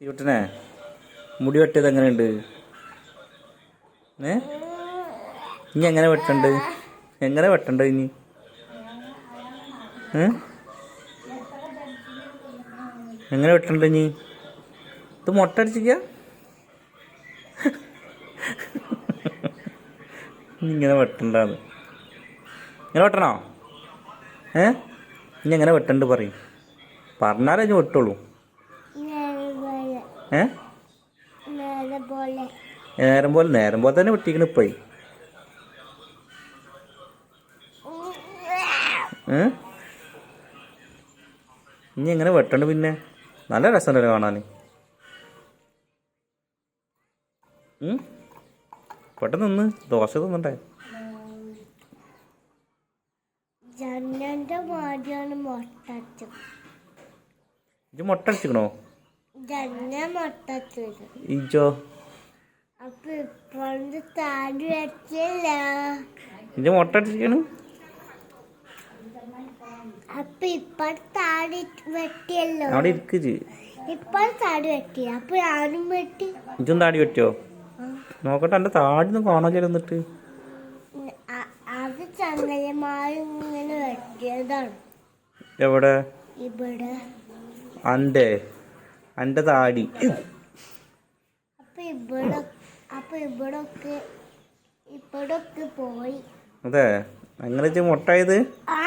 തീവട്ടനെ മുടി വെട്ടിയത് എങ്ങനെയുണ്ട്? ഏ? ഇനി എങ്ങനെ വെട്ടണ്ട്? എങ്ങനെ വെട്ടണ്ട ഇനി? എങ്ങനെ വെട്ടണ്ട ഇനി? ഇത് മുട്ട അടിച്ചിക്ക ഇങ്ങനെ വെട്ടണ്ടാന്ന്. ഇങ്ങനെ വെട്ടണോ? ഏ? ഇനി എങ്ങനെ വെട്ടണ്ട് പറയും. പറഞ്ഞാലേ ഇനി വെട്ടുള്ളൂ. ഏ? നേരം പോലെ നേരം പോലെ തന്നെ വെട്ടിക്കണ ഇപ്പോയി ഇനി എങ്ങനെ വെട്ടണ്ട് പിന്നെ? നല്ല രസമുണ്ടല്ലോ കാണാൻ? പെട്ടെന്ന് നിന്ന് ദോശ തിന്നണ്ടേ? ഇത് മുട്ടടിച്ചിക്കണോ മുട്ട അടിച്ചിക്കണോ? ഇജോ താടി വെച്ചില്ല. ഇജ് മുട്ട അടിച്ചിരിക്കണ് അപ്പൊ താടി വെട്ടിയല്ലോ. അവിടെ ഇരിക്കജ് ഇപ്പോൾ താടി വെട്ടി. അപ്പൊ വെട്ടി. ഇജും താടി പറ്റിയോ നോക്കട്ടെ എന്റെ താടി ഒന്നും കാണാൻ അത് ചങ്ങലമാരി ഇങ്ങനെ വെട്ടിയതാണ്. എവിടെ? ഇവിടെ. അന്റെ താടി. അതെ. അങ്ങനെ മുട്ടായത് ആ!